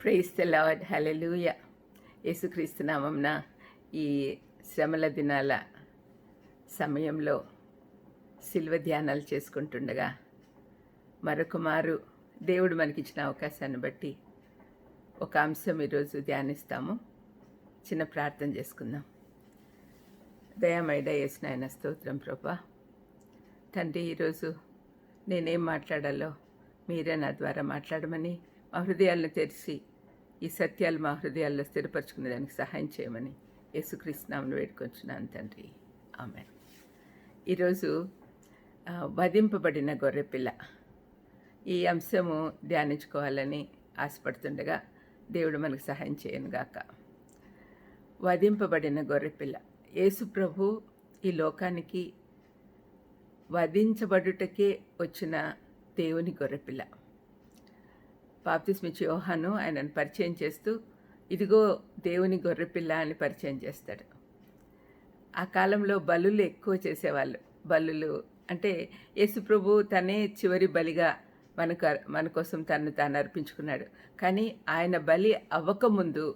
Price తెల్లవాడ్ hallelujah యేసుక్రీస్తు నామంన ఈ శ్రమల దినాల సమయంలో శిల్వ ధ్యానాలు చేసుకుంటుండగా మరొక మారు దేవుడు మనకిచ్చిన అవకాశాన్ని బట్టి ఒక అంశం ఈరోజు ధ్యానిస్తాము. చిన్న ప్రార్థన చేసుకుందాం. దయామైడ వేసిన ఆయన స్తోత్రం ప్రభా. తండ్రి ఈరోజు నేనేం మాట్లాడాలో మీరే నా ద్వారా మాట్లాడమని మా హృదయాలను తెరిచి ఈ సత్యాలు మా హృదయాల్లో స్థిరపరచుకునే దానికి సహాయం చేయమని యేసుకృష్ణామును వేడుకొంచున్నాను తండ్రి. ఆమె ఈరోజు వధింపబడిన గొర్రెపిల్ల. ఈ అంశము ధ్యానించుకోవాలని ఆశపడుతుండగా దేవుడు మనకు సహాయం చేయనుగాక వధింపబడిన గొర్రెపిల్ల. యేసు ప్రభు ఈ లోకానికి వధించబడుటకే వచ్చిన దేవుని గొర్రెపిల్ల. బాప్తిస్మిచ్చి యోహాను ఆయనను పరిచయం చేస్తూ ఇదిగో దేవుని గొర్రెపిల్ల అని పరిచయం చేస్తాడు. ఆ కాలంలో బలులు ఎక్కువ చేసేవాళ్ళు. బలులు అంటే యేసుప్రభు తనే చివరి బలిగా మనకు మన కోసం తను తాను అర్పించుకున్నాడు. కానీ ఆయన బలి అవ్వకముందు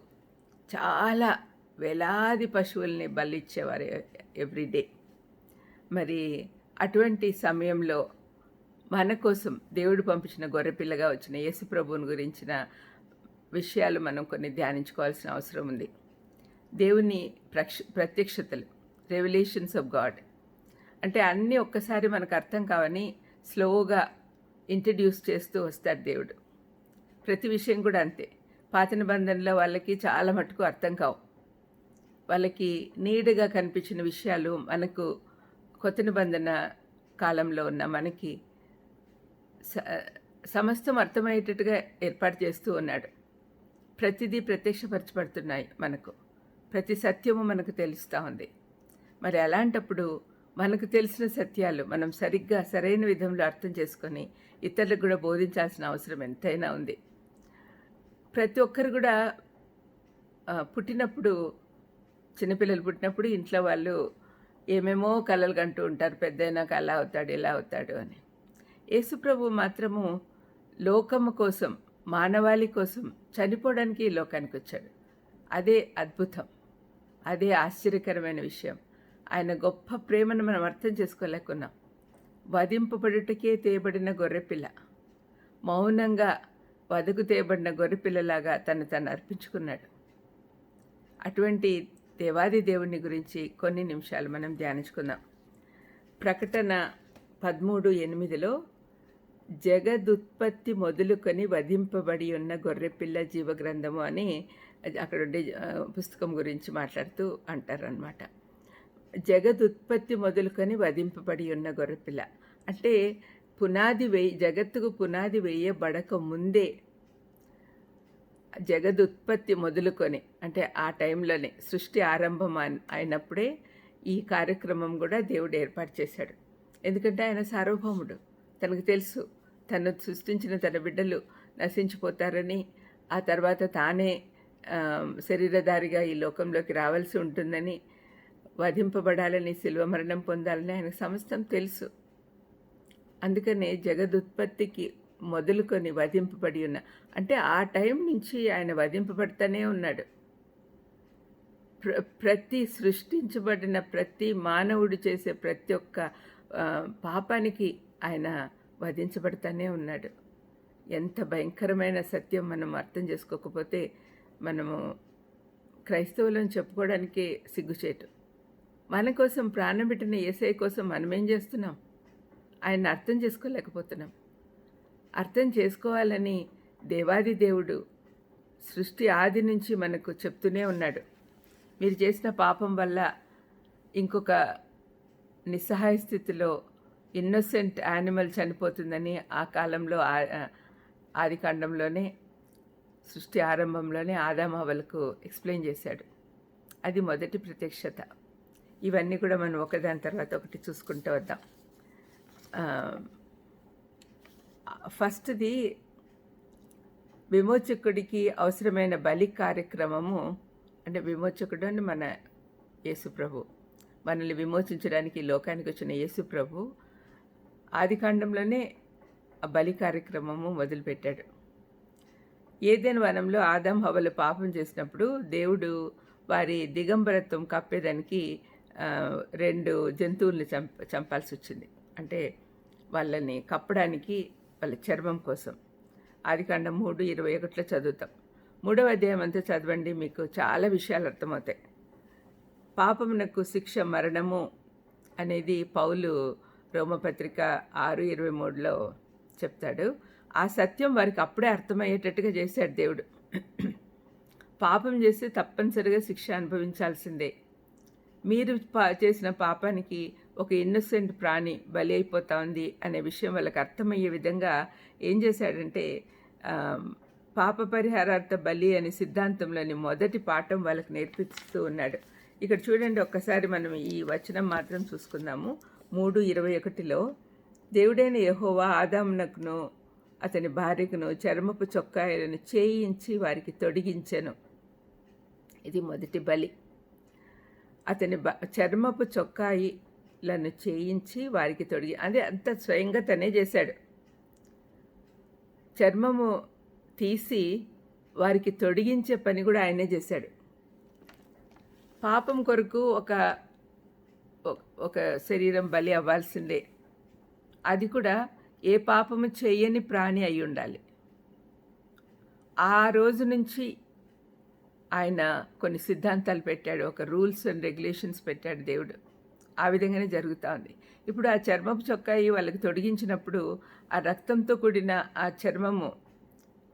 చాలా వేలాది పశువుల్ని బలి ఇచ్చేవారు ఎవ్రీడే మరి అటువంటి సమయంలో మన కోసం దేవుడు పంపించిన గొర్రెపిల్లగా వచ్చిన యేసు ప్రభువుని గురించిన విషయాలు మనం కొన్ని ధ్యానించుకోవాల్సిన అవసరం ఉంది. దేవుని ప్రక్ష ప్రత్యక్షతలు రెవల్యూషన్స్ ఆఫ్ గాడ్ అంటే అన్నీ ఒక్కసారి మనకు అర్థం కావని స్లోగా ఇంట్రడ్యూస్ చేస్తూ వస్తాడు దేవుడు. ప్రతి విషయం కూడా అంతే. పాత నిబంధనలో వాళ్ళకి చాలా మటుకు అర్థం కావు. వాళ్ళకి నీడగా కనిపించిన విషయాలు మనకు కొత్త నిబంధన కాలంలో ఉన్న మనకి సమస్తం అర్థమయ్యేటట్టుగా ఏర్పాటు చేస్తూ ఉన్నాడు. ప్రతిదీ ప్రత్యక్షపరచబడుతున్నాయి మనకు. ప్రతి సత్యము మనకు తెలుస్తూ ఉంది. మరి అలాంటప్పుడు మనకు తెలిసిన సత్యాలు మనం సరిగ్గా సరైన విధంలో అర్థం చేసుకొని ఇతరులకు కూడా బోధించాల్సిన అవసరం ఎంతైనా ఉంది. ప్రతి ఒక్కరు కూడా పుట్టినప్పుడు చిన్నపిల్లలు పుట్టినప్పుడు ఇంట్లో వాళ్ళు ఏమేమో కలలు కంటూ ఉంటారు. పెద్దయినాక అలా అవుతాడు ఇలా అవుతాడు అని. యేసుప్రభు మాత్రము లోకము కోసం మానవాళి కోసం చనిపోవడానికి లోకానికి వచ్చాడు. అదే అద్భుతం. అదే ఆశ్చర్యకరమైన విషయం. ఆయన గొప్ప ప్రేమను మనం అర్థం చేసుకోలేకున్నాం. వధింపబడుటకే తేబడిన గొర్రెపిల్ల మౌనంగా వదకు తేబడిన గొర్రెపిల్లలాగా తను తను అర్పించుకున్నాడు. అటువంటి దేవాది దేవుని గురించి కొన్ని నిమిషాలు మనం ధ్యానించుకుందాం. ప్రకటన పదమూడు ఎనిమిదిలో జగదుత్పత్తి మొదలుకొని వధింపబడి ఉన్న గొర్రెపిల్ల జీవగ్రంథము అని అక్కడ ఉండే పుస్తకం గురించి మాట్లాడుతూ అంటారనమాట జగదుత్పత్తి మొదలుకొని వధింపబడి ఉన్న గొర్రెపిల్ల. అంటే పునాది వేయి జగత్తుకు పునాది వేయబడక ముందే జగదుత్పత్తి మొదలుకొని అంటే ఆ టైంలోనే సృష్టి ఆరంభం అయినప్పుడే ఈ కార్యక్రమం కూడా దేవుడు ఏర్పాటు చేశాడు. ఎందుకంటే ఆయన సార్వభౌముడు. తనకు తెలుసు. తను సృష్టించిన తన బిడ్డలు నశించిపోతారని ఆ తర్వాత తానే శరీరధారిగా ఈ లోకంలోకి రావాల్సి ఉంటుందని వధింపబడాలని శిల్వ మరణం పొందాలని ఆయనకు సమస్తం తెలుసు. అందుకనే జగదుత్పత్తికి మొదలుకొని వధింపబడి ఉన్న అంటే ఆ టైం నుంచి ఆయన వధింపబడుతూనే ఉన్నాడు. ప్ర ప్రతి సృష్టించబడిన ప్రతి మానవుడు చేసే ప్రతి ఒక్క పాపానికి ఆయన వధించబడుతూనే ఉన్నాడు. ఎంత భయంకరమైన సత్యం మనం అర్థం చేసుకోకపోతే మనము క్రైస్తవులను చెప్పుకోవడానికి సిగ్గుచేటు. మన కోసం ప్రాణం పెట్టిన ఏసఐ కోసం మనం ఏం చేస్తున్నాం? ఆయన అర్థం చేసుకోలేకపోతున్నాం. అర్థం చేసుకోవాలని దేవాది దేవుడు సృష్టి ఆది నుంచి మనకు చెప్తూనే ఉన్నాడు. మీరు చేసిన పాపం వల్ల ఇంకొక నిస్సహాయ స్థితిలో ఇన్నోసెంట్ యానిమల్ చనిపోతుందని ఆ కాలంలో ఆదికాండంలోనే ఆది కాండంలోనే సృష్టి ఆరంభంలోనే ఆదామావలకు ఎక్స్ప్లెయిన్ చేశాడు. అది మొదటి ప్రత్యక్షత. ఇవన్నీ కూడా మనం ఒకదాని తర్వాత ఒకటి చూసుకుంటూ వద్దాం. ఫస్ట్ది విమోచకుడికి అవసరమైన బలి కార్యక్రమము అంటే విమోచకుడు అని మన యేసుప్రభు. మనల్ని విమోచించడానికి లోకానికి వచ్చిన యేసుప్రభు ఆదికాండంలోనే ఆ బలి కార్యక్రమము మొదలుపెట్టాడు. ఏదైనా వనంలో ఆదాం హవలు పాపం చేసినప్పుడు దేవుడు వారి దిగంబరత్వం కప్పేదానికి రెండు జంతువుల్ని చంప చంపాల్సి వచ్చింది. అంటే వాళ్ళని కప్పడానికి వాళ్ళ చర్మం కోసం. ఆదికాండం మూడు ఇరవై ఒకటిలో చదువుతాం. మూడవ అధ్యాయం అంతా చదవండి మీకు చాలా విషయాలు అర్థమవుతాయి. పాపమునకు శిక్ష మరణము అనేది పౌలు రోమపత్రిక ఆరు ఇరవై మూడులో చెప్తాడు ఆ సత్యం వారికి అప్పుడే అర్థమయ్యేటట్టుగా చేశాడు దేవుడు. పాపం చేస్తే తప్పనిసరిగా శిక్ష అనుభవించాల్సిందే. మీరు పా చేసిన పాపానికి ఒక ఇన్నోసెంట్ ప్రాణి బలి అయిపోతా ఉంది అనే విషయం వాళ్ళకి అర్థమయ్యే విధంగా ఏం చేశాడంటే పాప పరిహారార్థ బలి అనే సిద్ధాంతంలోని మొదటి పాఠం వాళ్ళకి నేర్పిస్తూ ఉన్నాడు. ఇక్కడ చూడండి ఒక్కసారి మనం ఈ వచనం మాత్రం చూసుకుందాము. మూడు ఇరవై ఒకటిలో దేవుడైన యహోవా ఆదామునకును అతని భార్యకును చర్మపు చొక్కాయలను చేయించి వారికి తొడిగించెను. ఇది మొదటి బలి. అతని బ చర్మపు చొక్కాయిలను చేయించి వారికి తొడిగి అదే అంత స్వయంగా తనే చేశాడు. చర్మము తీసి వారికి తొడిగించే పని కూడా ఆయనే చేశాడు. పాపం కొరకు ఒక ఒక- శరీరం బలి అవ్వాల్సిందే. అది కూడా ఏ పాపము చేయని ప్రాణి అయి ఉండాలి. ఆ రోజు నుంచి ఆయన కొన్ని సిద్ధాంతాలు పెట్టాడు. ఒక రూల్స్ అండ్ రెగ్యులేషన్స్ పెట్టాడు దేవుడు. ఆ విధంగానే జరుగుతూ ఉంది. ఇప్పుడు ఆ చర్మపు చొక్కాయి వాళ్ళకి తొడిగించినప్పుడు ఆ రక్తంతో కూడిన ఆ చర్మము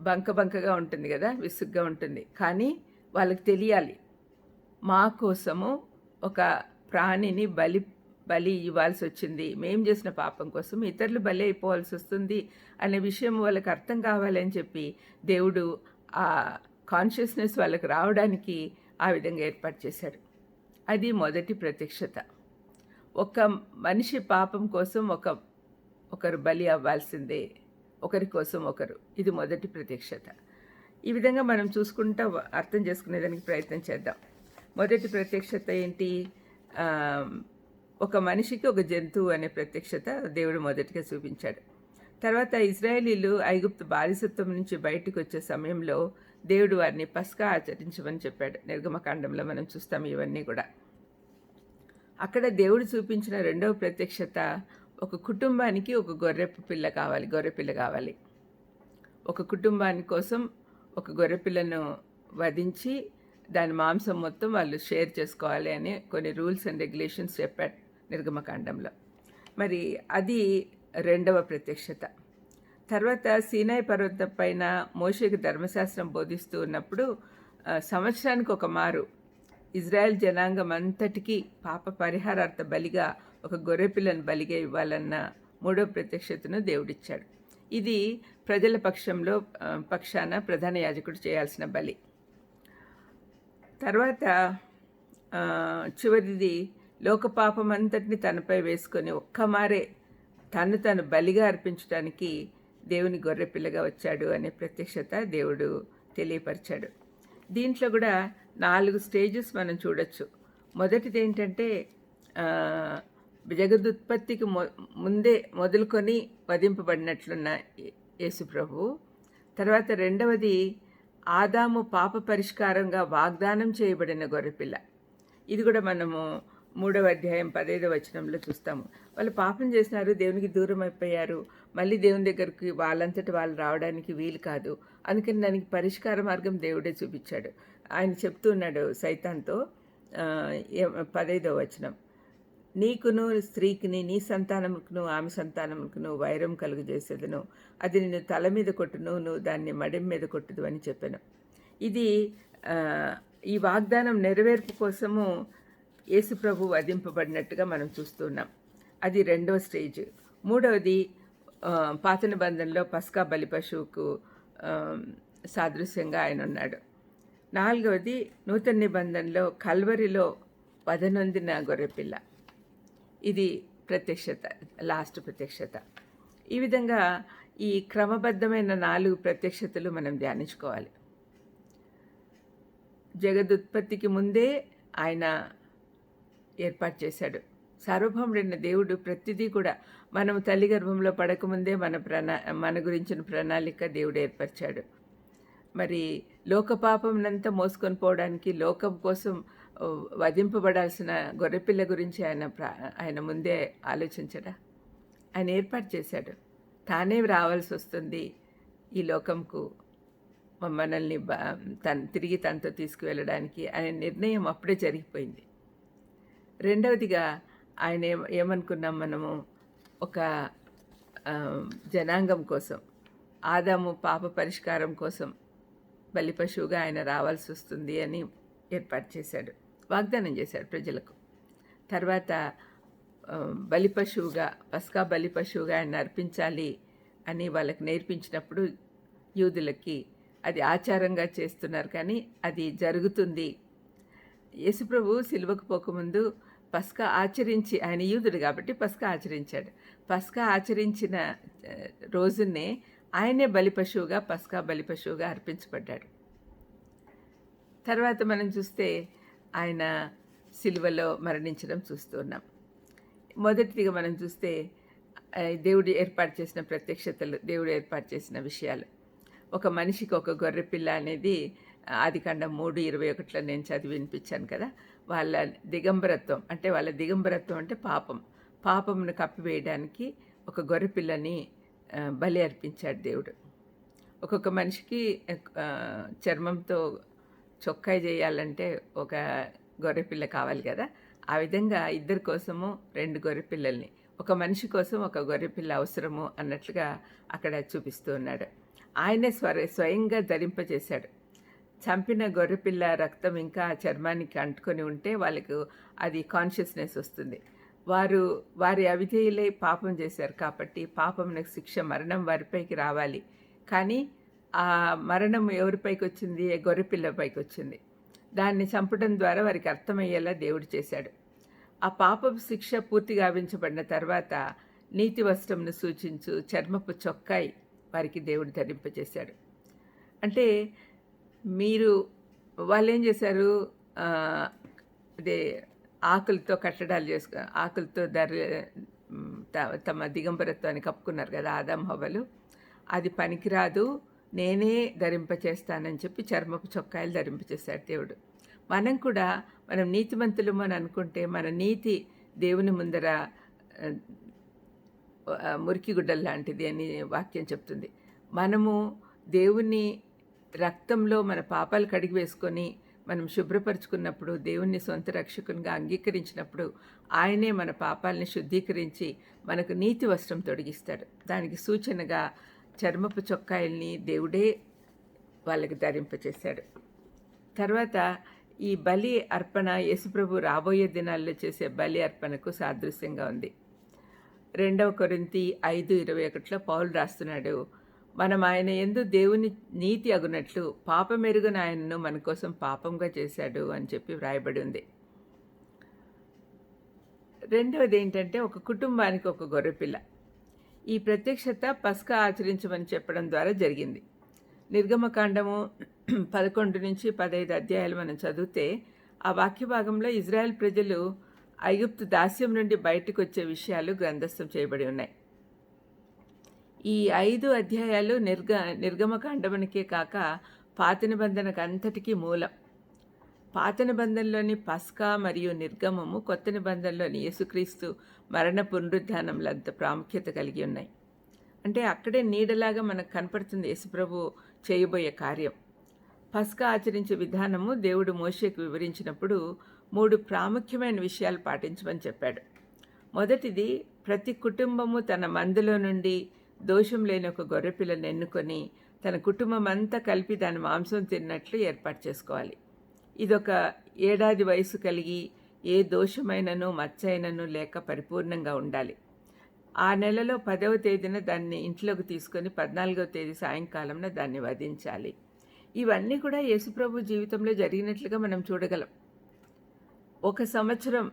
బంక బంకగా ఉంటుంది కదా విసుగ్గా ఉంటుంది. కానీ వాళ్ళకి తెలియాలి మా కోసము ఒక ప్రాణిని బలి బలి ఇవ్వాల్సి వచ్చింది మేం చేసిన పాపం కోసం ఇతరులు బలి అయిపోవాల్సి వస్తుంది అనే విషయం వాళ్ళకి అర్థం కావాలని చెప్పి దేవుడు ఆ కాన్షియస్నెస్ వాళ్ళకి రావడానికి ఆ విధంగా ఏర్పాటు చేశాడు. అది మొదటి ప్రత్యక్షత. ఒక మనిషి పాపం కోసం ఒక ఒకరు బలి అవ్వాల్సిందే ఒకరి కోసం ఒకరు. ఇది మొదటి ప్రత్యక్షత. ఈ విధంగా మనం చూసుకుంటా అర్థం చేసుకునేదానికి ప్రయత్నం చేద్దాం. మొదటి ప్రత్యక్షత ఏంటి? ఒక మనిషికి ఒక జంతువు అనే ప్రత్యక్షత దేవుడు మొదటిగా చూపించాడు. తర్వాత ఇజ్రాయేలీలు ఐగుప్తు బానిసత్వం నుంచి బయటకు వచ్చే సమయంలో దేవుడు వారిని పస్కా ఆచరించమని చెప్పాడు. నిర్గమకాండంలో మనం చూస్తాం ఇవన్నీ కూడా. అక్కడ దేవుడు చూపించిన రెండవ ప్రత్యక్షత ఒక కుటుంబానికి ఒక గొర్రె పిల్ల కావాలి గొర్రె పిల్ల కావాలి. ఒక కుటుంబాని కోసం ఒక గొర్రె పిల్లను వధించి దాని మాంసం మొత్తం వాళ్ళు షేర్ చేసుకోవాలి అని కొన్ని రూల్స్ అండ్ రెగ్యులేషన్స్ చెప్పాడు నిర్గమకాండంలో. మరి అది రెండవ ప్రత్యక్షత. తర్వాత సీనాయి పర్వతం పైన మోషేకి ధర్మశాస్త్రం బోధిస్తూ ఉన్నప్పుడు సంవత్సరానికి ఒక మారు ఇజ్రాయెల్ జనాంగం అంతటికీ పాప పరిహారార్థ బలిగా ఒక గొర్రెపిల్లను బలిగా ఇవ్వాలన్న మూడో ప్రత్యక్షతను దేవుడిచ్చాడు. ఇది ప్రజల పక్షంలో పక్షాన ప్రధాన యాజకుడు చేయాల్సిన బలి. తర్వాత చివరిది లోకపాపమంతటిని అంతటిని తనపై వేసుకొని ఒక్కమారే తను తను బలిగా అర్పించడానికి దేవుని గొర్రె పిల్లగా వచ్చాడు అనే ప్రత్యక్షత దేవుడు తెలియపరిచాడు. దీంట్లో కూడా నాలుగు స్టేజెస్ మనం చూడొచ్చు. మొదటిది ఏంటంటే జగదుత్పత్తికి మొ ముందే మొదలుకొని వధింపబడినట్లున్న యేసు ప్రభు తర్వాత రెండవది ఆదాము పాప పరిష్కారంగా వాగ్దానం చేయబడిన గొర్రెపిల్ల. ఇది కూడా మనము మూడవ అధ్యాయం పదైదవ వచనంలో చూస్తాము. వాళ్ళు పాపం చేసినారు దేవునికి దూరం అయిపోయారు. మళ్ళీ దేవుని దగ్గరికి వాళ్ళంతటి వాళ్ళు రావడానికి వీలు కాదు. అందుకని దానికి పరిష్కార మార్గం దేవుడే చూపించాడు. ఆయన చెప్తున్నాడు సైతాన్తో పదైదవ వచనం. నీకును స్త్రీకిని నీ సంతానముకును ఆమె సంతానముకును వైరం కలుగజేసేదను. అది నిన్ను తల మీద కొట్టును నువ్వు దాన్ని మడిం మీద కొట్టుదు అని చెప్పాను. ఇది ఈ వాగ్దానం నెరవేర్పు కోసము యేసుప్రభు వధింపబడినట్టుగా మనం చూస్తున్నాం అది రెండవ స్టేజ్. మూడవది పాత నిబంధనలో పస్కా బలి పశువుకు సాదృశ్యంగా ఆయన ఉన్నాడు. నాలుగవది నూతన నిబంధనలో కల్వరిలో వదనొందిన గొర్రెపిల్ల. ఇది ప్రత్యక్షత లాస్ట్ ప్రత్యక్షత. ఈ విధంగా ఈ క్రమబద్ధమైన నాలుగు ప్రత్యక్షతలు మనం ధ్యానించుకోవాలి. జగదుత్పత్తికి ముందే ఆయన ఏర్పాటు చేశాడు. సార్వభౌముడైన దేవుడు ప్రతిదీ కూడా మనం తల్లి గర్భంలో పడకముందే మన ప్రణా మన గురించిన ప్రణాళిక దేవుడు ఏర్పరిచాడు. మరి లోకపాపంనంతా మోసుకొని పోవడానికి లోకం కోసం వధింపబడాల్సిన గొర్రెపిల్ల గురించి ఆయన ప్రా ఆయన ముందే ఆలోచించడా? ఆయన ఏర్పాటు చేశాడు. తానే రావాల్సి వస్తుంది ఈ లోకంకు. మనల్ని బ తన తిరిగి తనతో తీసుకువెళ్ళడానికి ఆయన నిర్ణయం అప్పుడే జరిగిపోయింది. రెండవదిగా ఆయన ఏమ ఏమనుకున్నాం మనము? ఒక జనాంగం కోసం ఆదాము పాప పరిష్కారం కోసం బలి పశువుగా ఆయన రావాల్సి వస్తుంది అని ఏర్పాటు చేశాడు. వాగ్దానం చేశాడు ప్రజలకు. తర్వాత బలిపశువుగా బలి పశువుగా పస్కా బలి పశువుగా ఆయన అర్పించాలి అని వాళ్ళకి నేర్పించినప్పుడు యూదులకి అది ఆచారంగా చేస్తున్నారు కానీ అది జరుగుతుంది. యేసుప్రభు సిలువకు పోకముందు పస్కా ఆచరించి ఆయన యూదుడు కాబట్టి పస్కా ఆచరించాడు. పస్కా ఆచరించిన రోజునే ఆయనే బలి పశువుగా పస్కా బలి పశువుగా అర్పించబడ్డాడు. తర్వాత మనం చూస్తే ఆయన సిలువలో మరణించడం చూస్తున్నాం మొదటిదిగా మనం చూస్తే దేవుడు ఏర్పాటు చేసిన ప్రత్యక్షతలు దేవుడు ఏర్పాటు చేసిన విషయాలు. ఒక మనిషికి ఒక గొర్రె పిల్ల అనేది ఆదికాండం మూడు ఇరవై ఒకటిలో నేను చదివి వినిపించాను కదా వాళ్ళ దిగంబరత్వం అంటే వాళ్ళ దిగంబరత్వం అంటే పాపం. పాపమును కప్పివేయడానికి ఒక గొర్రె పిల్లని బలి అర్పించాడు దేవుడు. ఒక్కొక్క మనిషికి చర్మంతో చొక్కాయి చేయాలంటే ఒక గొర్రెపిల్ల కావాలి కదా. ఆ విధంగా ఇద్దరి కోసము రెండు గొర్రెపిల్లల్ని ఒక మనిషి కోసం ఒక గొర్రెపిల్ల అవసరము అన్నట్లుగా అక్కడ చూపిస్తూ ఉన్నాడు. ఆయనే స్వర స్వయంగా ధరింపజేశాడు. చంపిన గొర్రెపిల్ల రక్తం ఇంకా చర్మానికి అంటుకొని ఉంటే వాళ్ళకు అది కాన్షియస్నెస్ వస్తుంది. వారు వారి అవిధేయులై పాపం చేశారు కాబట్టి పాపమునకు శిక్ష మరణం వారిపైకి రావాలి. కానీ ఆ మరణం ఎవరిపైకి వచ్చింది గొర్రెపిల్ల పైకి వచ్చింది దాన్ని చంపడం ద్వారా వారికి అర్థమయ్యేలా దేవుడు చేశాడు. ఆ పాపపు శిక్ష పూర్తిగా గావించబడిన తర్వాత నీతి వస్త్రంను సూచించు చర్మపు చొక్కాయి వారికి దేవుడు ధరింపజేశాడు. అంటే మీరు వాళ్ళు ఏం చేశారు అదే ఆకులతో కట్టడాలు చేసుకు ఆకులతో ధర తమ దిగంబరత్వాన్ని కప్పుకున్నారు కదా ఆదాం హవలు అది పనికిరాదు. నేనే ధరింపచేస్తానని చెప్పి చర్మపు చొక్కాయలు ధరింపచేశాడు దేవుడు. మనం కూడా మనం నీతిమంతులము అని అనుకుంటే మన నీతి దేవుని ముందర మురికి గుడ్డలు లాంటిది అని వాక్యం చెప్తుంది. మనము దేవుని రక్తంలో మన పాపాలు కడిగి వేసుకొని మనం శుభ్రపరుచుకున్నప్పుడు దేవుణ్ణి సొంత రక్షకునిగా అంగీకరించినప్పుడు ఆయనే మన పాపాలని శుద్ధీకరించి మనకు నీతి వస్త్రం తొడిగిస్తాడు. దానికి సూచనగా చర్మపు చొక్కాయల్ని దేవుడే వాళ్ళకి ధరింపచేశాడు. తర్వాత ఈ బలి అర్పణ యేసుప్రభు రాబోయే దినాల్లో చేసే బలి అర్పణకు సాదృశ్యంగా ఉంది. రెండవ కొరింతి ఐదు ఇరవై ఒకటిలో పౌలు రాస్తున్నాడు మనం ఆయన ఎందు దేవుని నీతి అగునట్లు పాపమెరుగున ఆయనను మన కోసం పాపంగా చేశాడు అని చెప్పి వ్రాయబడి ఉంది. రెండవది ఏంటంటే ఒక కుటుంబానికి ఒక గొర్రెపిల్ల. ఈ ప్రత్యక్షత పస్కా ఆచరించమని చెప్పడం ద్వారా జరిగింది. నిర్గమకాండము పదకొండు నుంచి పదహైదు అధ్యాయాలు మనం చదివితే ఆ వాక్య భాగంలో ఇజ్రాయెల్ ప్రజలు ఐగుప్తు దాస్యం నుండి బయటకు వచ్చే విషయాలు గ్రంథస్థం చేయబడి ఉన్నాయి. ఈ ఐదు అధ్యాయాలు నిర్గ నిర్గమకాండమునికే కాక పాత నిబంధనకు అంతటికీ మూలం. పాత నిబంధనలోని పస్కా మరియు నిర్గమము కొత్త నిబంధనలోని యేసుక్రీస్తు మరణ పునరుద్ధానములంత ప్రాముఖ్యత కలిగి ఉన్నాయి. అంటే అక్కడే నీడలాగా మనకు కనపడుతుంది యేసుప్రభు చేయబోయే కార్యం. పస్కా ఆచరించే విధానము దేవుడు మోషేకు వివరించినప్పుడు మూడు ప్రాముఖ్యమైన విషయాలు పాటించమని చెప్పాడు. మొదటిది ప్రతి కుటుంబము తన మందులో నుండి దోషం లేని ఒక గొర్రెపిల్లను ఎన్నుకొని తన కుటుంబం అంతా కలిపి దాని మాంసం తిన్నట్లు ఏర్పాటు చేసుకోవాలి. ఇదొక ఏడాది వయసు కలిగి ఏ దోషమైనను మచ్చైనను లేక పరిపూర్ణంగా ఉండాలి. ఆ నెలలో పదవ తేదీన దాన్ని ఇంట్లోకి తీసుకొని పద్నాలుగవ తేదీ సాయంకాలంన దాన్ని వధించాలి. ఇవన్నీ కూడా యేసుప్రభు జీవితంలో జరిగినట్లుగా మనం చూడగలం. ఒక సంవత్సరం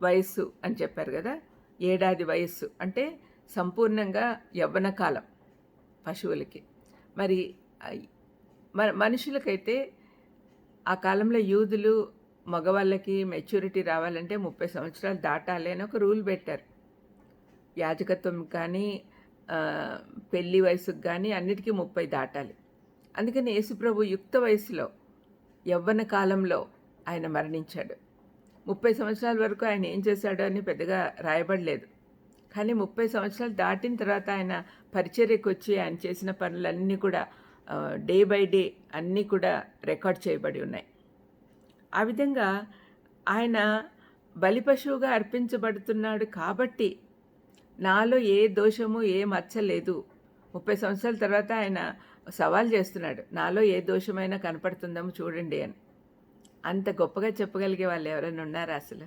వయస్సు అని చెప్పారు కదా ఏడాది వయస్సు అంటే సంపూర్ణంగా యవ్వన కాలం పశువులకి. మరి మనుషులకైతే ఆ కాలంలో యూదులు మగవాళ్ళకి మెచ్యూరిటీ రావాలంటే ముప్పై సంవత్సరాలు దాటాలి అని ఒక రూల్ పెట్టారు. యాజకత్వం కానీ పెళ్ళి వయసుకు కానీ అన్నిటికీ ముప్పై దాటాలి. అందుకని యేసుప్రభు యుక్త వయసులో యవ్వన కాలంలో ఆయన మరణించాడు. ముప్పై సంవత్సరాల వరకు ఆయన ఏం చేశాడో అని పెద్దగా రాయబడలేదు. కానీ ముప్పై సంవత్సరాలు దాటిన తర్వాత ఆయన పరిచర్యకు వచ్చి ఆయన చేసిన పనులన్నీ కూడా డే బై డే అన్నీ కూడా రికార్డ్ చేయబడి ఉన్నాయి. ఆ విధంగా ఆయన బలిపశువుగా అర్పించబడుతున్నాడు కాబట్టి నాలో ఏ దోషము ఏ మచ్చ లేదు. ముప్పై సంవత్సరాల తర్వాత ఆయన సవాల్ చేస్తున్నాడు నాలో ఏ దోషమైనా కనపడుతుందేమో చూడండి అని. అంత గొప్పగా చెప్పగలిగే వాళ్ళు ఎవరైనా ఉన్నారా అసలు?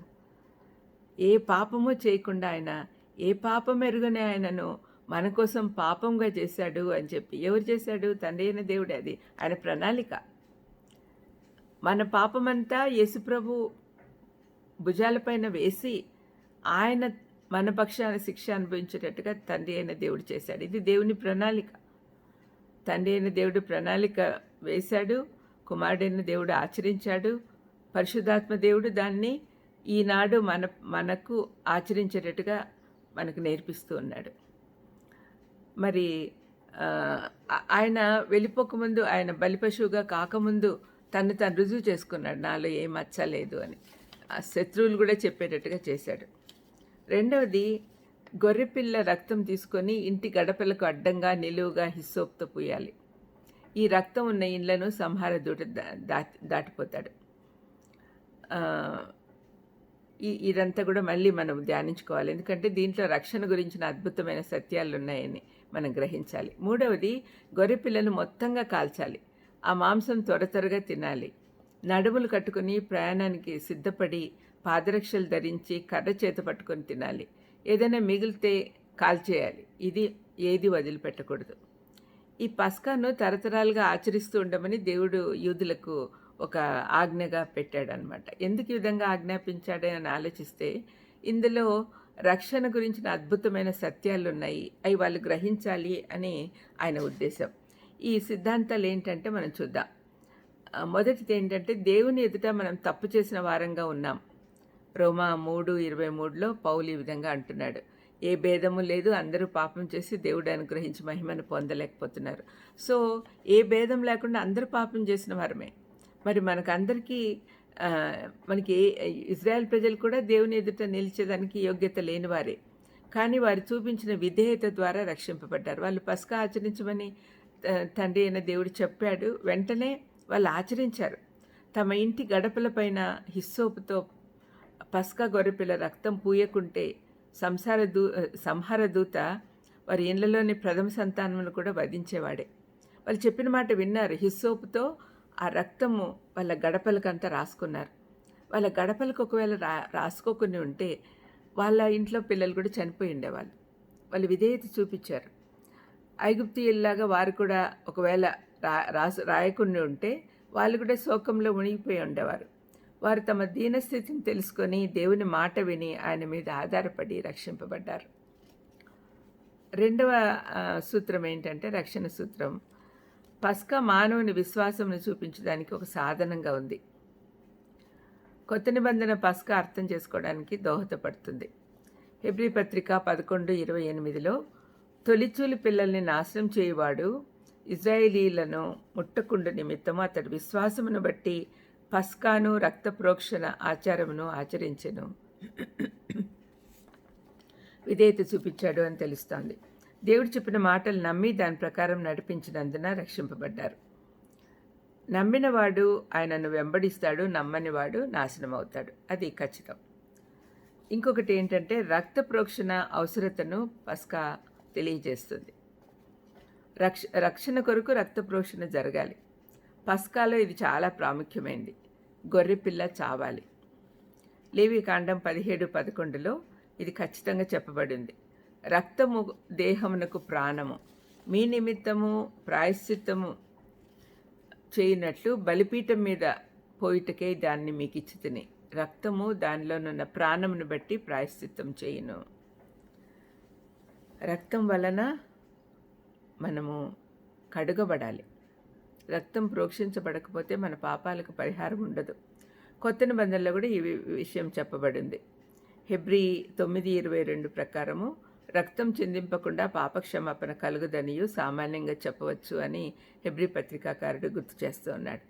ఏ పాపము చేయకుండా ఆయన ఏ పాపం ఎరుగనే ఆయనను మన కోసం పాపంగా చేశాడు అని చెప్పి ఎవరు చేశాడు? తండ్రి అయిన దేవుడే అది ఆయన ప్రణాళిక. మన పాపమంతా యేసుప్రభు భుజాలపైన వేసి ఆయన మన పక్షాన శిక్ష అనుభవించేటట్టుగా తండ్రి అయిన దేవుడు చేశాడు. ఇది దేవుని ప్రణాళిక. తండ్రి అయిన దేవుడు ప్రణాళిక వేశాడు. కుమారుడైన దేవుడు ఆచరించాడు. పరిశుద్ధాత్మ దేవుడు దాన్ని ఈనాడు మన మనకు ఆచరించేటట్టుగా మనకు నేర్పిస్తూ ఉన్నాడు. మరి ఆయన వెళ్ళిపోకముందు ఆయన బలిపశువుగా కాకముందు తను తను రుజువు చేసుకున్నాడు నాలో ఏం అచ్చలేదు అని. ఆ శత్రువులు కూడా చెప్పేటట్టుగా చేశాడు. రెండవది గొర్రెపిల్ల రక్తం తీసుకొని ఇంటి గడపలకు అడ్డంగా నిలువుగా హిస్సోప్తో పూయాలి. ఈ రక్తం ఉన్న ఇండ్లను సంహార దూట దాటి దాటిపోతాడు. ఈ ఇదంతా కూడా మళ్ళీ మనం ధ్యానించుకోవాలి. ఎందుకంటే దీంట్లో రక్షణ గురించిన అద్భుతమైన సత్యాలు ఉన్నాయని మనం గ్రహించాలి. మూడవది గొర్రెపిల్లను మొత్తంగా కాల్చాలి. ఆ మాంసం త్వర త్వరగా తినాలి. నడుములు కట్టుకుని ప్రయాణానికి సిద్ధపడి పాదరక్షలు ధరించి కర్ర చేత పట్టుకొని తినాలి. ఏదైనా మిగిలితే కాల్చేయాలి ఇది ఏది వదిలిపెట్టకూడదు. ఈ పస్కాను తరతరాలుగా ఆచరిస్తూ ఉండమని దేవుడు యూదులకు ఒక ఆజ్ఞగా పెట్టాడనమాట ఎందుకు ఈ విధంగా ఆజ్ఞాపించాడని ఆలోచిస్తే ఇందులో రక్షణ గురించిన అద్భుతమైన సత్యాలు ఉన్నాయి అవి వాళ్ళు గ్రహించాలి అని ఆయన ఉద్దేశం. ఈ సిద్ధాంతాలు ఏంటంటే మనం చూద్దాం. మొదటిది ఏంటంటే దేవుని ఎదుట మనం తప్పు చేసిన వారంగా ఉన్నాం. రోమా మూడు ఇరవై మూడులో పౌలు ఈ విధంగా అంటున్నాడు. ఏ భేదము లేదు అందరూ పాపం చేసి దేవుడు అనుగ్రహించి మహిమను పొందలేకపోతున్నారు. సో ఏ భేదం లేకుండా అందరూ పాపం చేసిన వారమే. మరి మనకందరికీ మనకి ఇజ్రాయెల్ ప్రజలు కూడా దేవుని ఎదుట నిలిచేదానికి యోగ్యత లేని వారే కానీ వారు చూపించిన విధేయత ద్వారా రక్షింపబడ్డారు. వాళ్ళు పసుక ఆచరించమని తండ్రి అయిన దేవుడు చెప్పాడు వెంటనే వాళ్ళు ఆచరించారు. తమ ఇంటి గడపలపైన హిస్సోపుతో పస్కా గొర్రెపిల్ల రక్తం పూయకుంటే సంసార దూ సంహార దూత వారి ఇండ్లలోని ప్రథమ సంతానమును కూడా వధించేవాడే. వాళ్ళు చెప్పిన మాట విన్నారు. హిస్సోపుతో ఆ రక్తము వాళ్ళ గడపలకంతా రాసుకున్నారు. వాళ్ళ గడపలకు ఒకవేళ రా రాసుకోకుని ఉంటే వాళ్ళ ఇంట్లో పిల్లలు కూడా చనిపోయి ఉండేవాళ్ళు. వాళ్ళు విధేయత చూపించారు. ఐగుప్తియుల్లాగా వారు కూడా ఒకవేళ రా రాసు రాయకుండా ఉంటే వాళ్ళు కూడా శోకంలో మునిగిపోయి ఉండేవారు. వారు తమ దీనస్థితిని తెలుసుకొని దేవుని మాట విని ఆయన మీద ఆధారపడి రక్షింపబడ్డారు. రెండవ సూత్రం ఏంటంటే రక్షణ సూత్రం. పస్క మానవుని విశ్వాసంను చూపించడానికి ఒక సాధనంగా ఉంది. కొత్త నిబంధన పస్క అర్థం చేసుకోవడానికి దోహదపడుతుంది. హెబ్రి పత్రిక పదకొండు ఇరవై ఎనిమిదిలో తొలిచూలి పిల్లల్ని నాశనం చేయవాడు ఇజ్రాయేలీలను ముట్టకుండు నిమిత్తము అతడి విశ్వాసమును బట్టి పస్కాను రక్త ప్రోక్షణ ఆచారమును ఆచరించెను. విధేయత చూపించాడు అని తెలుస్తోంది. దేవుడు చెప్పిన మాటలు నమ్మి దాని ప్రకారం నడిపించినందున రక్షింపబడ్డారు. నమ్మినవాడు ఆయనను వెంబడిస్తాడు నమ్మనివాడు నాశనం అవుతాడు అది ఖచ్చితం. ఇంకొకటి ఏంటంటే రక్త ప్రోక్షణ అవసరతను పస్కా తెలియజేస్తుంది. రక్ష రక్షణ కొరకు రక్త ప్రోక్షణ జరగాలి. పస్కాలో ఇది చాలా ప్రాముఖ్యమైనది గొర్రెపిల్ల చావాలి. లేవి కాండం పదిహేడు పదకొండులో ఇది ఖచ్చితంగా చెప్పబడింది. రక్తము దేహమునకు ప్రాణము. మీ నిమిత్తము ప్రాయశ్చిత్తము చేయనట్లు బలిపీఠం మీద పోయిటకే దాన్ని మీకు ఇచ్చి తిని రక్తము దానిలోనున్న ప్రాణమును బట్టి ప్రాయశ్చిత్తం చేయను. రక్తం వలన మనము కడుగబడాలి. రక్తం ప్రోక్షించబడకపోతే మన పాపాలకు పరిహారం ఉండదు. కొత్త నిబంధనలో కూడా ఈ విషయం చెప్పబడింది. హెబ్రి తొమ్మిది ఇరవై రెండు ప్రకారము రక్తం చిందింపకుండా పాపక్షమాపణ కలుగుదనియు సామాన్యంగా చెప్పవచ్చు అని హెబ్రి పత్రికాకారుడు గుర్తు చేస్తూ ఉన్నాడు.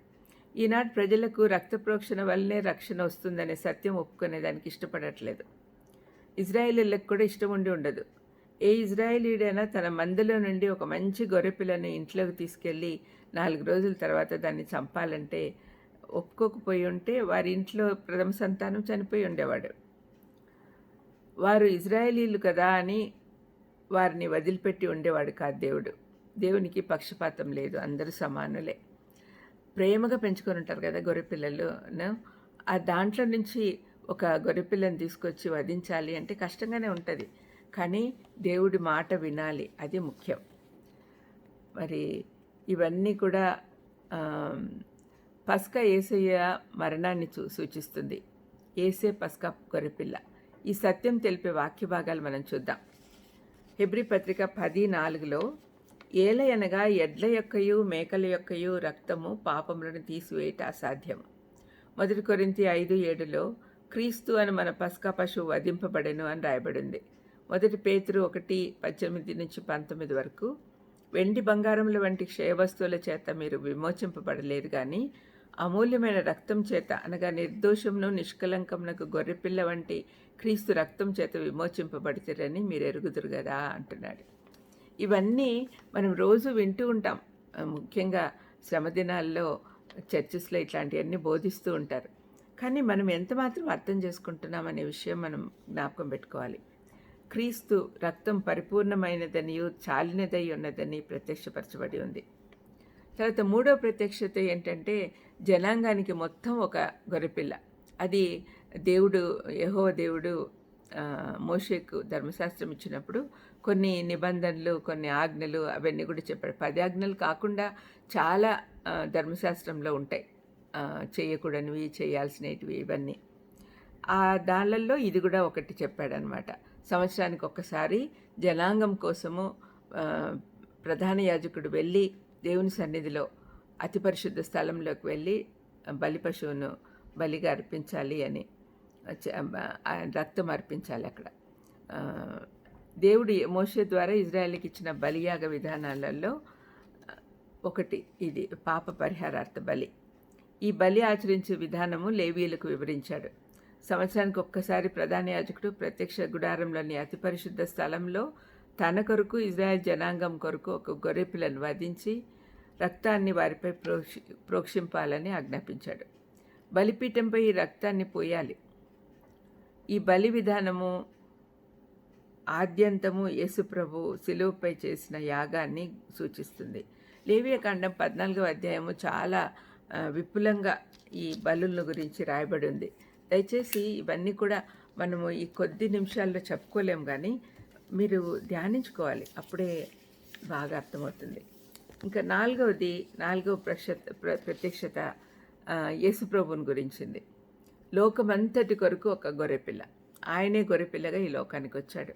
ఈనాటి ప్రజలకు రక్త ప్రోక్షణ వల్లనే రక్షణ వస్తుందనే సత్యం ఒప్పుకునేదానికి ఇష్టపడట్లేదు. ఇజ్రాయేలీలకు కూడా ఇష్టం ఉండి ఉండదు. ఏ ఇజ్రాయేలీడైనా తన మందులో నుండి ఒక మంచి గొర్రెపిల్లని ఇంట్లోకి తీసుకెళ్ళి నాలుగు రోజుల తర్వాత దాన్ని చంపాలంటే ఒప్పుకోకపోయి ఉంటే వారి ఇంట్లో ప్రథమ సంతానం చనిపోయి ఉండేవాడు. వారు ఇజ్రాయేలీలు కదా అని వారిని వదిలిపెట్టి ఉండేవాడు కాదు దేవుడు. దేవునికి పక్షపాతం లేదు అందరూ సమానులే. ప్రేమగా పెంచుకొని ఉంటారు కదా గొర్రెపిల్లలను ఆ దాంట్లో నుంచి ఒక గొర్రెపిల్లని తీసుకొచ్చి వధించాలి అంటే కష్టంగానే ఉంటుంది. కానీ దేవుడి మాట వినాలి. అది ముఖ్యం. మరి ఇవన్నీ కూడా పస్క ఏసయ్య మరణాన్ని చూ సూచిస్తుంది. ఏసే పస్క గొర్రెపిల్ల ఈ సత్యం తెలిపే వాక్య భాగాలు మనం చూద్దాం. హెబ్రి పత్రిక పది నాలుగులో ఏలయనగా ఎడ్ల యొక్కయు మేకల యొక్కయు రక్తము పాపములను తీసివేయట అసాధ్యం మొదటి కొరింతి ఐదు ఏడులో క్రీస్తు అని మన పస్కా పశువు వధింపబడెను అని రాయబడింది. మొదటి పేతురు ఒకటి పద్దెనిమిది నుంచి పంతొమ్మిది వరకు వెండి బంగారముల వంటి క్షయవస్తువుల చేత మీరు విమోచింపబడలేదు కానీ అమూల్యమైన రక్తం చేత అనగా నిర్దోషమును నిష్కలంకమునకు గొర్రెపిల్ల వంటి క్రీస్తు రక్తం చేత విమోచింపబడతారని మీరు ఎరుగుదురు కదా అంటున్నాడు. ఇవన్నీ మనం రోజు వింటూ ఉంటాం. ముఖ్యంగా శ్రమదినాల్లో చర్చెస్లో ఇట్లాంటివన్నీ బోధిస్తూ ఉంటారు. కానీ మనం ఎంత మాత్రం అర్థం చేసుకుంటున్నాం అనే విషయం మనం జ్ఞాపకం పెట్టుకోవాలి. క్రీస్తు రక్తం పరిపూర్ణమైనదనియు చాలినదై ఉన్నదని ప్రత్యక్షపరచబడి ఉంది. తర్వాత మూడో ప్రత్యక్షత ఏంటంటే జనాంగానికి మొత్తం ఒక గొర్రెపిల్ల. అది దేవుడు యహో దేవుడు మోషేకు ధర్మశాస్త్రం ఇచ్చినప్పుడు కొన్ని నిబంధనలు కొన్ని ఆజ్ఞలు అవన్నీ కూడా చెప్పాడు. పది ఆజ్ఞలు కాకుండా చాలా ధర్మశాస్త్రంలో ఉంటాయి. చేయకూడనివి చేయాల్సినవి ఇవన్నీ. ఆ దానిలలో ఇది కూడా ఒకటి చెప్పాడనమాట. సంవత్సరానికి ఒక్కసారి జనాంగం కోసము ప్రధాన యాజకుడు వెళ్ళి దేవుని సన్నిధిలో అతి పరిశుద్ధ స్థలంలోకి వెళ్ళి బలి పశువును బలిగా అర్పించాలి అని రక్తం అర్పించాలి అక్కడ. దేవుడు మోషే ద్వారా ఇజ్రాయెల్కి ఇచ్చిన బలియాగ విధానాలలో ఒకటి ఇది పాప పరిహారార్థ బలి. ఈ బలి ఆచరించే విధానము లేవీలకు వివరించాడు. సంవత్సరానికి ఒక్కసారి ప్రధాన యాజకుడు ప్రత్యక్ష గుడారంలోని అతి పరిశుద్ధ స్థలంలో తన కొరకు ఇజ్రాయెల్ జనాంగం కొరకు ఒక గొర్రెపిల్లను వధించి రక్తాన్ని వారిపై ప్రోక్షి ప్రోక్షింపాలని ఆజ్ఞాపించాడు. బలిపీఠంపై ఈ రక్తాన్ని పోయాలి. ఈ బలి విధానము ఆద్యంతము యేసుప్రభు శిలువపై చేసిన యాగాన్ని సూచిస్తుంది. లేవియకాండం పద్నాలుగవ అధ్యాయము చాలా విపులంగా ఈ బలుల గురించి రాయబడి ఉంది. దయచేసి ఇవన్నీ కూడా మనము ఈ కొద్ది నిమిషాల్లో చెప్పుకోలేము కానీ మీరు ధ్యానించుకోవాలి. అప్పుడే బాగా అర్థమవుతుంది. ఇంకా నాలుగవది నాలుగవ ప్రక్షత ప్రత్యక్షత యేసుప్రభుని గురించింది. లోకమంతటి కొరకు ఒక గొర్రెపిల్ల. ఆయనే గొర్రెపిల్లగా ఈ లోకానికి వచ్చాడు.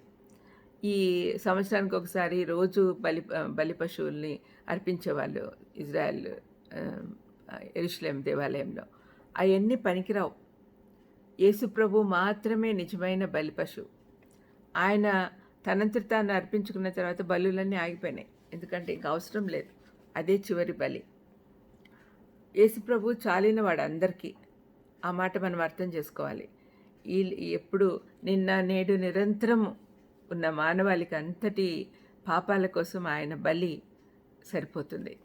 ఈ సంవత్సరానికి ఒకసారి రోజు బలి బలి పశువుల్ని అర్పించేవాళ్ళు ఇజ్రాయెల్ ఎరుషులేం దేవాలయంలో. అవన్నీ పనికిరావు. యేసుప్రభు మాత్రమే నిజమైన బలి ఆయన తనంతటి తాను అర్పించుకున్న తర్వాత బలులన్నీ ఆగిపోయినాయి. ఎందుకంటే ఇంక అవసరం లేదు. అదే చివరి బలి. యేసుప్రభు చాలిన అందరికీ. ఆ మాట మనం అర్థం చేసుకోవాలి. ఈ ఎప్పుడు నిన్న నేడు నిరంతరం ఉన్న మానవాళికి అంతటి పాపాల కోసం ఆయన బలి సరిపోతుంది.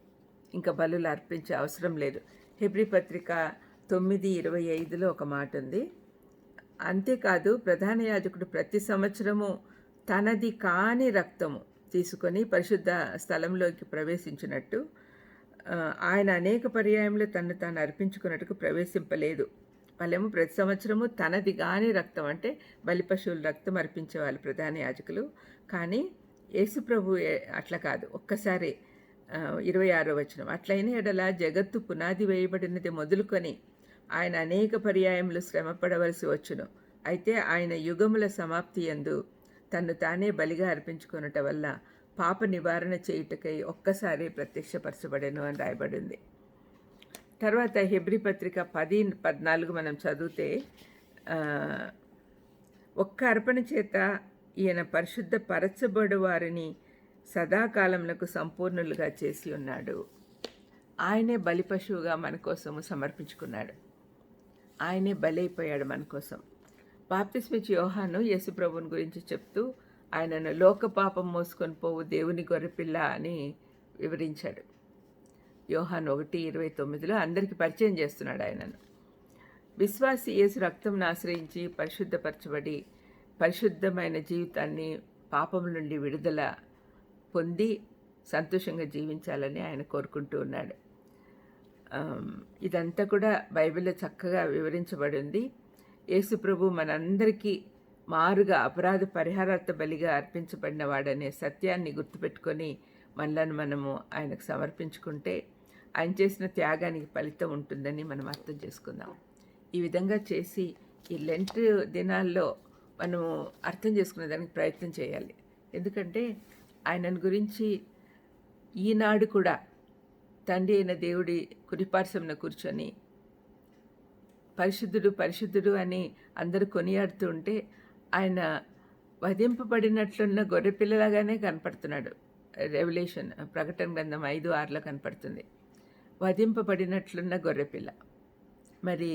ఇంకా బలులు అర్పించే అవసరం లేదు. హెబ్రి పత్రిక తొమ్మిది ఇరవై ఐదులో ఒక మాట ఉంది. అంతేకాదు ప్రధాన యాజకుడు ప్రతి సంవత్సరము తనది కాని రక్తము తీసుకొని పరిశుద్ధ స్థలంలోకి ప్రవేశించినట్టు ఆయన అనేక పర్యాయంలో తను తాను అర్పించుకున్నట్టుకు ప్రవేశింపలేదు. వాళ్ళేమో ప్రతి సంవత్సరము తనది కాని రక్తం అంటే బలి పశువుల రక్తం అర్పించేవాళ్ళు ప్రధాన యాజకులు. కానీ యేసుప్రభు అట్లా కాదు. ఒక్కసారి ఇరవై ఆరో వచనం. అట్లయిన ఎడల జగత్తు పునాది వేయబడినది మొదలుకొని ఆయన అనేక పర్యాయములు శ్రమపడవలసి వచ్చును. అయితే ఆయన యుగముల సమాప్తి ఎందు తన్ను తానే బలిగా అర్పించుకున్నట వల్ల పాప నివారణ చేయుటకై ఒక్కసారి ప్రత్యక్షపరచబడెను అని రాయబడింది. తర్వాత హెబ్రి పత్రిక పది పద్నాలుగు మనం చదివితే ఒక్క అర్పణ చేత ఈయన పరిశుద్ధ పరచబడు వారిని సదాకాలములకు సంపూర్ణులుగా చేసి ఉన్నాడు. ఆయనే బలి పశువుగా మన కోసము సమర్పించుకున్నాడు. ఆయనే బలైపోయాడు మన కోసం. బాప్తిస్మిచ్ యోహాను యేసుప్రభుని గురించి చెప్తూ ఆయనను లోక పాపం మోసుకొని పోవు దేవుని గొర్రెపిల్ల అని వివరించాడు. యోహాన్ ఒకటి ఇరవై తొమ్మిదిలో అందరికీ పరిచయం చేస్తున్నాడు ఆయనను. విశ్వాసి యేసు రక్తంను ఆశ్రయించి పరిశుద్ధపరచబడి పరిశుద్ధమైన జీవితాన్ని పాపం నుండి విడుదల పొంది సంతోషంగా జీవించాలని ఆయన కోరుకుంటూ ఉన్నాడు. ఇదంతా కూడా బైబిల్లో చక్కగా వివరించబడింది. యేసుప్రభు మనందరికీ మారుగా అపరాధ పరిహారార్థ బలిగా అర్పించబడిన వాడనే సత్యాన్ని గుర్తుపెట్టుకొని మనలను మనము ఆయనకు సమర్పించుకుంటే ఆయన చేసిన త్యాగానికి ఫలితం ఉంటుందని మనం అర్థం చేసుకుందాం. ఈ విధంగా చేసి ఈ లెంట్ దినాల్లో మనము అర్థం చేసుకునే దానికి ప్రయత్నం చేయాలి. ఎందుకంటే ఆయనను గురించి ఈనాడు కూడా తండ్రి అయిన దేవుడి కుడిపార్శ్వంన కూర్చొని పరిశుద్ధుడు పరిశుద్ధుడు అని అందరూ కొనియాడుతూ ఉంటే ఆయన వధింపబడినట్లున్న గొర్రెపిల్లలాగానే కనపడుతున్నాడు. రెవల్యూషన్ ప్రకటన గ్రంథం ఐదు ఆరులో కనపడుతుంది. వధింపబడినట్లున్న గొర్రెపిల్ల మరి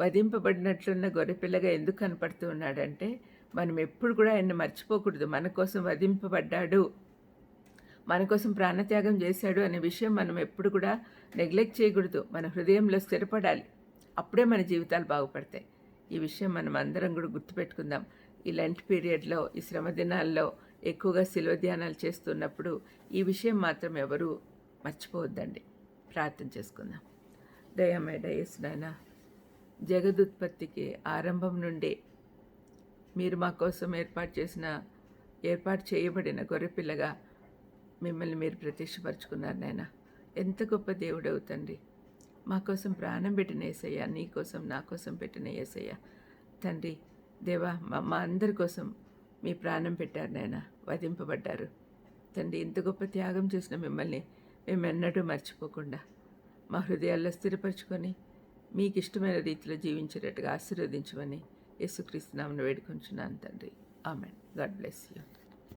వధింపబడినట్లున్న గొర్రెపిల్లగా ఎందుకు కనపడుతూ ఉన్నాడంటే మనం ఎప్పుడు కూడా ఆయన మర్చిపోకూడదు. మన కోసం వధింపబడ్డాడు. మన కోసం ప్రాణత్యాగం చేశాడు అనే విషయం మనం ఎప్పుడు కూడా నెగ్లెక్ట్ చేయకూడదు. మన హృదయంలో స్థిరపడాలి. అప్పుడే మన జీవితాలు బాగుపడతాయి. ఈ విషయం మనం అందరం కూడా గుర్తుపెట్టుకుందాం. ఈ లెంట్ పీరియడ్లో ఈ శ్రమ దినాల్లో ఎక్కువగా శిల్వ ధ్యానాలు చేస్తున్నప్పుడు ఈ విషయం మాత్రం ఎవరూ మర్చిపోవద్దండి. ప్రార్థన చేసుకుందాం. దయమేడ యేసునాయన జగదుత్పత్తికి ఆరంభం నుండే మీరు మా కోసం ఏర్పాటు చేసిన ఏర్పాటు చేయబడిన గొర్రెపిల్లగా మిమ్మల్ని మీరు ప్రత్యక్షపరచుకున్నారు నాయన. ఎంత గొప్ప దేవుడవు తండ్రి. మా కోసం ప్రాణం పెట్టిన ఏసయ్య నీ కోసం నా కోసం పెట్టిన ఏసయ్య. తండ్రి దేవా మా మా అందరి కోసం మీ ప్రాణం పెట్టారు నాయన. వధింపబడ్డారు. తండ్రి ఇంత గొప్ప త్యాగం చేసిన మిమ్మల్ని మేమెన్నడూ మర్చిపోకుండా మా హృదయాల్లో స్థిరపరచుకొని మీకు ఇష్టమైన రీతిలో జీవించేటట్టుగా ఆశీర్వదించమని యేసుక్రీస్తునామను వేడుకొంచున్నాను తండ్రి. ఆమెన్. God bless you.